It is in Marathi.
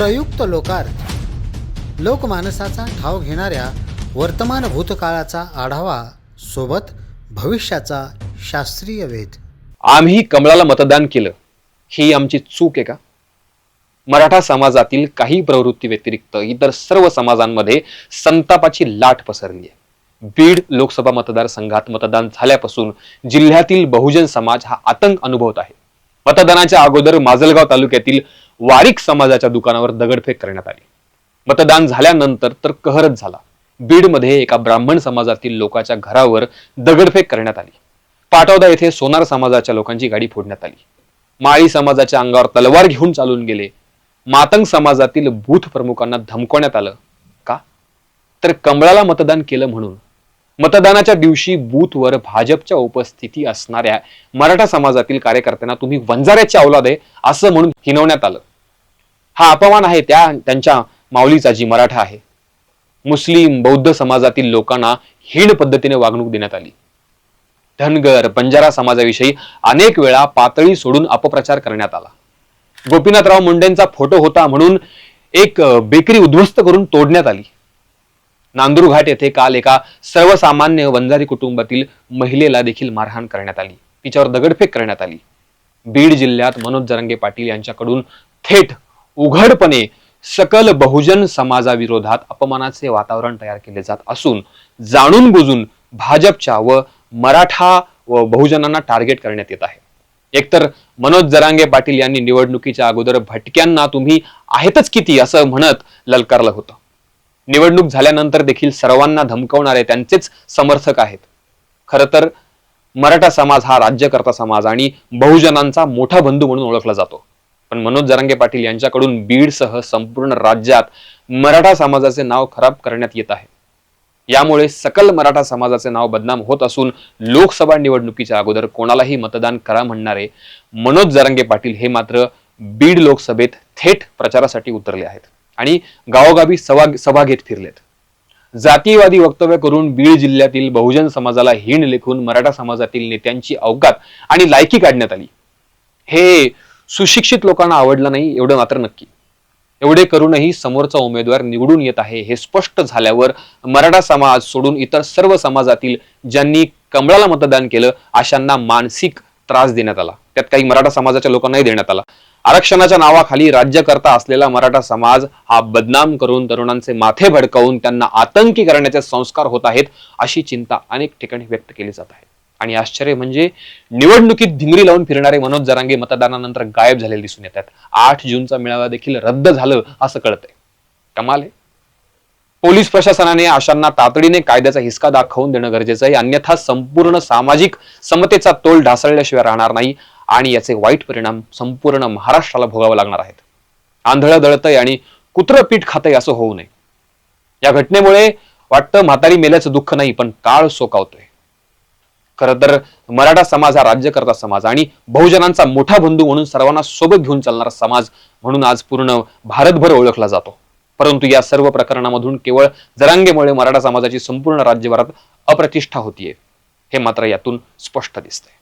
प्रयुक्त लोकार्थ. लोकमानसाचा ठाव घेणाऱ्या वर्तमान भूतकाळाचा आढावा सोबत भविष्याचा शास्त्रीय वेध. आम्ही कमळाला मतदान केलं. ही आमची चूक आहे का? मराठा समाजातील काही प्रवृत्ती व्यतिरिक्त इतर सर्व समाजांमध्ये संतापाची लाट पसरली आहे. बीड लोकसभा मतदारसंघात मतदान झाल्यापासून जिल्ह्यातील बहुजन समाज हा आतंक अनुभवत आहे. मतदानाच्या अगोदर माजलगाव तालुक्यातील वारिक समाजाच्या दुकानावर दगडफेक करण्यात आली. मतदान झाल्यानंतर तर कहरच झाला. बीडमध्ये एका ब्राह्मण समाजातील लोकांच्या घरावर दगडफेक करण्यात आली. पाटोदा येथे सोनार समाजाच्या लोकांची गाडी फोडण्यात आली. माळी समाजाच्या अंगावर तलवार घेऊन चालून गेले. मातंग समाजातील बूथ प्रमुखांना धमकवण्यात आलं. का? तर कमळाला मतदान केलं म्हणून. मतदानाच्या दिवशी बूथवर भाजपच्या उपस्थिती असणाऱ्या मराठा समाजातील कार्यकर्त्यांना तुम्ही वंजाऱ्याची अवलाद आहे असं म्हणून हिनवण्यात आलं. हा अपमान आहे त्या त्यांच्या माऊलीचा जी मराठा आहे. मुस्लिम बौद्ध समाजातील लोकांना हीण पद्धतीने वागणूक देण्यात आली. धनगर बंजारा समाजाविषयी अनेक वेळा पातळी सोडून अपप्रचार करण्यात आला. गोपीनाथराव मुंडेंचा फोटो होता म्हणून एक बेकरी उद्ध्वस्त करून तोडण्यात आली. नांदूर घाट येथे काल एका सर्वसामान्य वंजारी कुटुंबातील महिलेला देखील मारहाण करण्यात आली. तिच्यावर दगडफेक करण्यात आली. बीड जिल्ह्यात मनोज जरंगे पाटील यांच्याकडून थेट उघडपणे सकल बहुजन समाजाविरोधात अपमानाचे वातावरण तयार केले जात असून जाणून बुजून भाजपच्या व मराठा व बहुजनांना टार्गेट करण्यात येत आहे. एकतर मनोज जरांगे पाटील यांनी निवडणुकीच्या अगोदर भटक्यांना तुम्ही आहेतच किती असं म्हणत ललकारलं होतं. निवडणूक झाल्यानंतर देखील सर्वांना धमकवणारे त्यांचेच समर्थक आहेत. खरं तर मराठा समाज हा राज्यकर्ता समाज आणि बहुजनांचा मोठा बंधू म्हणून ओळखला जातो. पण मनोज जरांगे पाटील यांच्याकडून बीडसह संपूर्ण राज्यात मराठा समाजाचे नाव खराब करण्यात येत आहे. यामुळे सकल मराठा समाजाचे नाव बदनाम होत असून लोकसभा निवडणुकीच्या अगोदर कोणालाही मतदान करा म्हणणारे मनोज जरांगे पाटील हे मात्र बीड लोकसभेत थेट प्रचारासाठी उतरले आहेत आणि गावोगावी सभा सभा घेत फिरलेत. जातीयवादी वक्तव्य करून बीड जिल्ह्यातील बहुजन समाजाला हीण लेखून मराठा समाजातील नेत्यांची अवकात आणि लायकी काढण्यात आली. हे सुशिक्षित लोकांना आवडलं नाही एवढं मात्र नक्की. एवढे करूनही समोरचा उमेदवार निवडून येत आहे हे स्पष्ट झाल्यावर मराठा समाज सोडून इतर सर्व समाजातील ज्यांनी कमळाला मतदान केलं अशांना मानसिक त्रास देण्यात आला. त्यात काही मराठा समाजाच्या लोकांनाही देण्यात आला. आरक्षणाच्या नावाखाली राज्यकर्ता असलेला मराठा समाज हा बदनाम करून तरुणांचे माथे भडकावून त्यांना आतंकी करण्याचे संस्कार होत आहेत अशी चिंता अनेक ठिकाणी व्यक्त केली जात आहे. आणि आश्चर्य म्हणजे निवडणुकीत धिंगरी लावून फिरणारे मनोज जरांगे मतदानानंतर गायब झालेले दिसून येतात. आठ जूनचा मेळावा देखील रद्द झालं असं कळतंय. कमाल आहे. पोलीस प्रशासनाने अशांना तातडीने कायद्याचा हिसका दाखवून देणं गरजेचं आहे. अन्यथा संपूर्ण सामाजिक समतेचा तोल ढासळल्याशिवाय राहणार नाही आणि याचे वाईट परिणाम संपूर्ण महाराष्ट्राला भोगावे लागणार आहेत. आंधळं दळतंय आणि कुत्रं पीठ खातंय असं होऊ नये. या घटनेमुळे वाटतं म्हातारी मेल्याचं दुःख नाही पण काळ सोकावतोय. खरं तर मराठा समाज हा राज्यकर्ता समाज आणि बहुजनांचा मोठा बंधू म्हणून सर्वांना सोबत घेऊन चालणारा समाज म्हणून आज पूर्ण भारतभर ओळखला जातो. परंतु या सर्व प्रकरणामधून केवळ जरांगेमुळे मराठा समाजाची संपूर्ण राज्यभरात अप्रतिष्ठा होतीये हे मात्र यातून स्पष्ट दिसतंय.